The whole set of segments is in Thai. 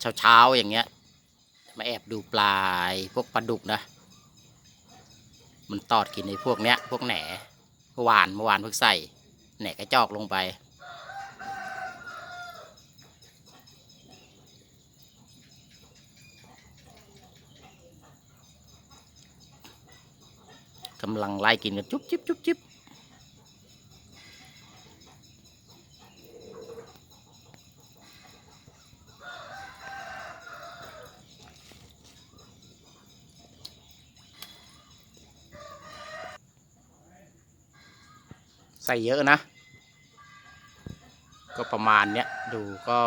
เช้าๆอย่างเงี้ย มาแอบดูปลายพวกปลาดุกนะ มันตอดกินในพวกเนี้ย พวกแหนเมื่อวานเมื่อวานเพิ่งใส่แหนกระจอกลงไป กำลังไล่กินกันจุ๊บจิ๊บจุ๊บจิ๊บ ใส่เยอะนะ ก็ประมาณเนี้ยดูก็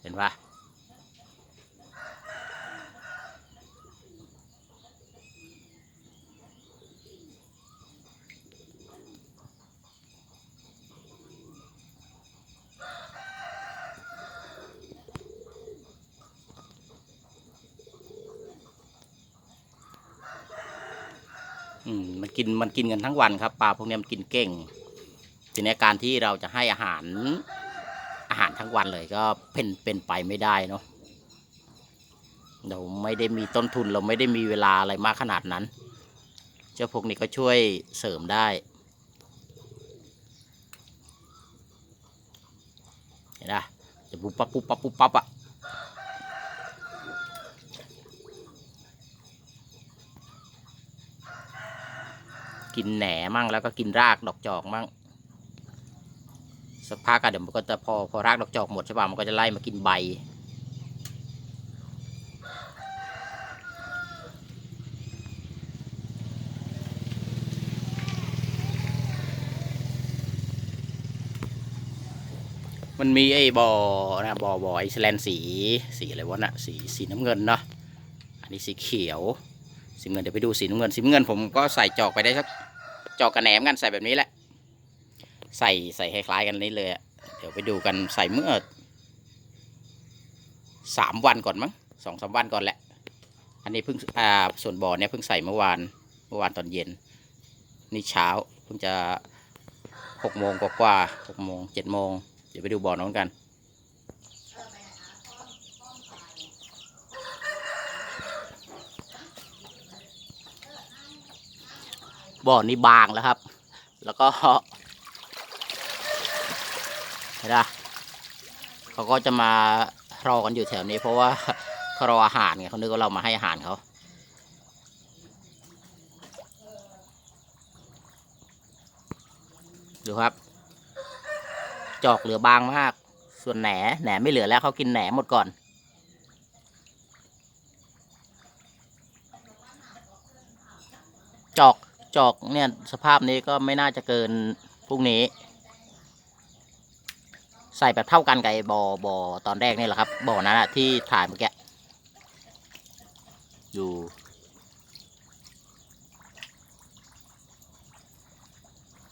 เห็นปะ อืมมันกินมันกินกันทั้งวันครับปลาพวกนี้มันกินเก่งทีนี้การที่เราจะให้อาหารอาหารทั้งวันเลยก็เป็นเป็นไปไม่ได้เนาะเราไม่ได้มีต้นทุนเราไม่ได้มีเวลาอะไรมากขนาดนั้น เจ้าพวกนี้ก็ช่วยเสริมได้เห็นไหมจะปุ๊บปั๊บปุ๊บปั๊บปุ๊บปั๊บอะ กินแหนมั่งแล้วก็กินรากดอกจอกมั่งสักพักอะเดี๋ยวมันก็จะพอพอรากดอกจอกหมดใช่ป่ะมันก็จะไล่มากินใบ มันมีไอ้บอ่อนะบอ่อบ่อไอซ์แลนด์สีสีอะไรวะน่ะสีสีน้ำเงินเนาะอันนี้สีเขียวสีเงินเดี๋ยวไปดูสีน้ำเงินสีน้ำเงินผมก็ใส่จอกไปได้สัก จอกกระแหนมกันใส่แบบนี้แหละ ใส่ใส่คล้ายๆกันนี้เลยเดี๋ยวไปดูกันใส่เมื่อสามวันก่อนมั้งสองสามวันก่อนแหละ อันนี้เพิ่งอ่าส่วนบ่อเนี่ยเพิ่งใส่เมื่อวานเมื่อวานตอนเย็น นี่เช้าเพิ่งจะหกโมงกว่าๆหกโมงเจ็ดโมงเดี๋ยวไปดูบ่อน้องกัน บ่อนี้บางแล้วครับ แล้วก็เห็นปะเขาก็จะมารอกันอยู่แถวนี้ เพราะว่าเขารออาหารไงเขานึกว่าเรามาให้อาหารเขาดูครับ จอกเหลือบางมาก ส่วนแหนแหนไม่เหลือแล้วเขากินแหนหมดก่อน จอก จอกเนี่ยสภาพนี้ก็ไม่น่าจะเกินพรุ่งนี้ ใส่แบบเท่ากันกับไอ้บอบอตอนแรกนี่แหละครับบ่อนั้นอะที่ถ่ายเมื่อกี้อยู่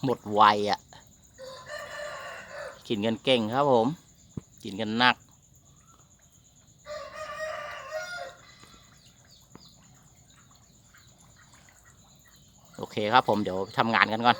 หมดวัยอะกินกันเก่งครับผม กินกันหนัก โอเคครับผมเดี๋ยวทำงานกันก่อน